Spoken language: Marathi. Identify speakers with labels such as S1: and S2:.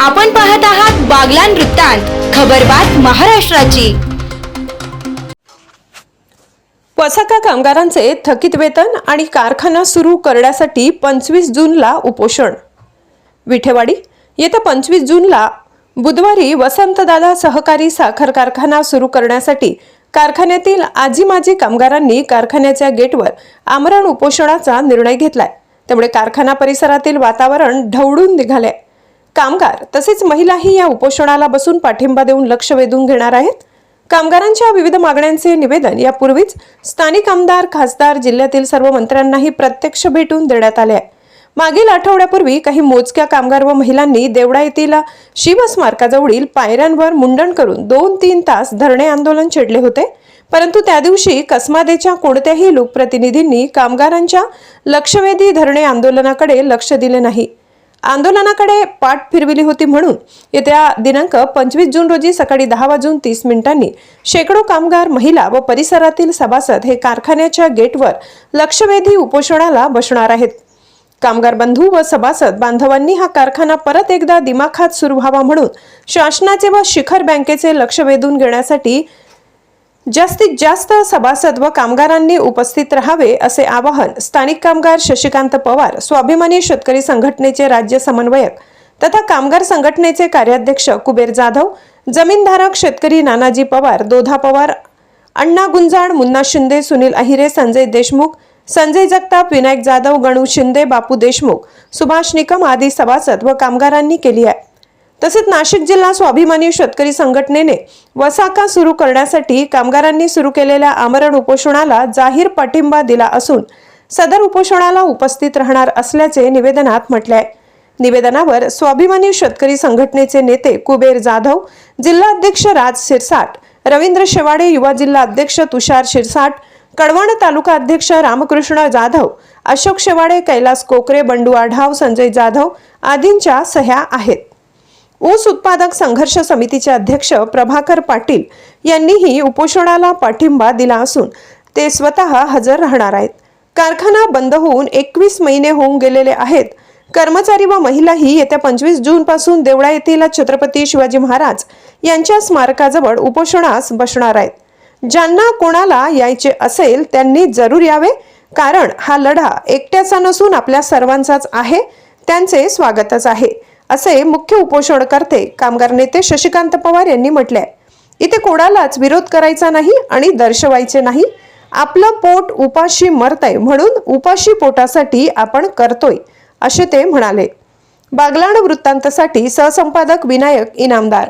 S1: आपण पाहत आहात बागलान वृत्तांत खबरबात महाराष्ट्राची.
S2: वसाका कामगारांचे थकीत वेतन आणि कारखाना सुरू करण्यासाठी पंचवीस जूनला उपोषण. विठेवाडी येत्या पंचवीस जूनला बुधवारी वसंतदादा सहकारी साखर कारखाना सुरू करण्यासाठी कारखान्यातील आजी माजी कामगारांनी कारखान्याच्या गेटवर आमरण उपोषणाचा निर्णय घेतलाय. त्यामुळे कारखाना परिसरातील वातावरण ढवळून निघाले कामगार तसेच महिलाही या उपोषणाला बसून पाठिंबा देऊन लक्ष वेधून घेणार आहेत. कामगारांच्या विविध मागण्यांचे निवेदन यापूर्वीच स्थानिक आमदार खासदार जिल्ह्यातील सर्व मंत्र्यांनाही प्रत्यक्ष भेटून देण्यात आले आहे. मागील आठवड्यापूर्वी काही मोजक्या कामगार व महिलांनी देवडा येथील शिवस्मारकाजवळील पायऱ्यांवर मुंडण करून दोन तीन तास धरणे आंदोलन छेडले होते. परंतु त्या दिवशी कसमादेच्या कोणत्याही लोकप्रतिनिधींनी कामगारांच्या लक्षवेधी धरणे आंदोलनाकडे लक्ष दिले नाही. आंदोलनाकडे पाठ फिरविली होती म्हणून येत्या दिनांक पंचवीस जून रोजी सकाळी दहा वाजून तीस मिनिटांनी शेकडो कामगार महिला व परिसरातील सभासद हे कारखान्याच्या गेटवर लक्षवेधी उपोषणाला बसणार आहेत. कामगार बंधू व सभासद बांधवांनी हा कारखाना परत एकदा दिमाखात सुरू व्हावा म्हणून शासनाचे व शिखर बँकेचे लक्ष वेधून घेण्यासाठी जास्तीत जास्त सभासद व कामगारांनी उपस्थित राहावे असे आवाहन स्थानिक कामगार शशिकांत पवार स्वाभिमानी शेतकरी संघटनेचे राज्य समन्वयक तथा कामगार संघटनेचे कार्याध्यक्ष कुबेर जाधव जमीनधारक शेतकरी नानाजी पवार दोधा पवार अण्णा गुंजाळ मुन्ना शिंदे सुनील अहिरे संजय देशमुख संजय जगताप विनायक जाधव गणू शिंदे बापू देशमुख सुभाष निकम आदी सभासद व कामगारांनी केली आहे. तसेच नाशिक जिल्हा स्वाभिमानी शेतकरी संघटनेने वसाका सुरू करण्यासाठी कामगारांनी सुरू केलेल्या आमरण उपोषणाला जाहीर पाठिंबा दिला असून सदर उपोषणाला उपस्थित राहणार असल्याचे निवेदनात म्हटले आहे. निवेदनावर स्वाभिमानी शेतकरी संघटनेचे नेते कुबेर जाधव जिल्हा अध्यक्ष राज शिरसाट रवींद्र शेवाडे युवा जिल्हा अध्यक्ष तुषार शिरसाट कळवण तालुका अध्यक्ष रामकृष्ण जाधव अशोक शेवाडे कैलास कोकरे बंडू आढाव संजय जाधव आदींच्या सह्या आहेत. ऊस उत्पादक संघर्ष समितीचे अध्यक्ष प्रभाकर पाटील यांनीही उपोषणाला पाठिंबा दिला असून ते स्वतः हजर राहणार आहेत. कारखाना बंद होऊन एकवीस महिने होऊन गेलेले आहेत. कर्मचारी व महिलाही येत्या पंचवीस जूनपासून देवळा येथील छत्रपती शिवाजी महाराज यांच्या स्मारकाजवळ उपोषणास बसणार आहेत. ज्यांना कोणाला यायचे असेल त्यांनी जरूर यावे कारण हा लढा एकट्याचा नसून आपल्या सर्वांचाच आहे. त्यांचे स्वागतच आहे. असे मुख्य उपोषणकर्ते कामगार नेते शशिकांत पवार यांनी म्हटले आहे इथे कोणालाच विरोध करायचा नाही आणि दर्शवायचे नाही. आपलं पोट उपाशी मरतय म्हणून उपाशी पोटासाठी आपण करतोय असे ते म्हणाले. बागलाण वृत्तांतसाठी सहसंपादक विनायक इनामदार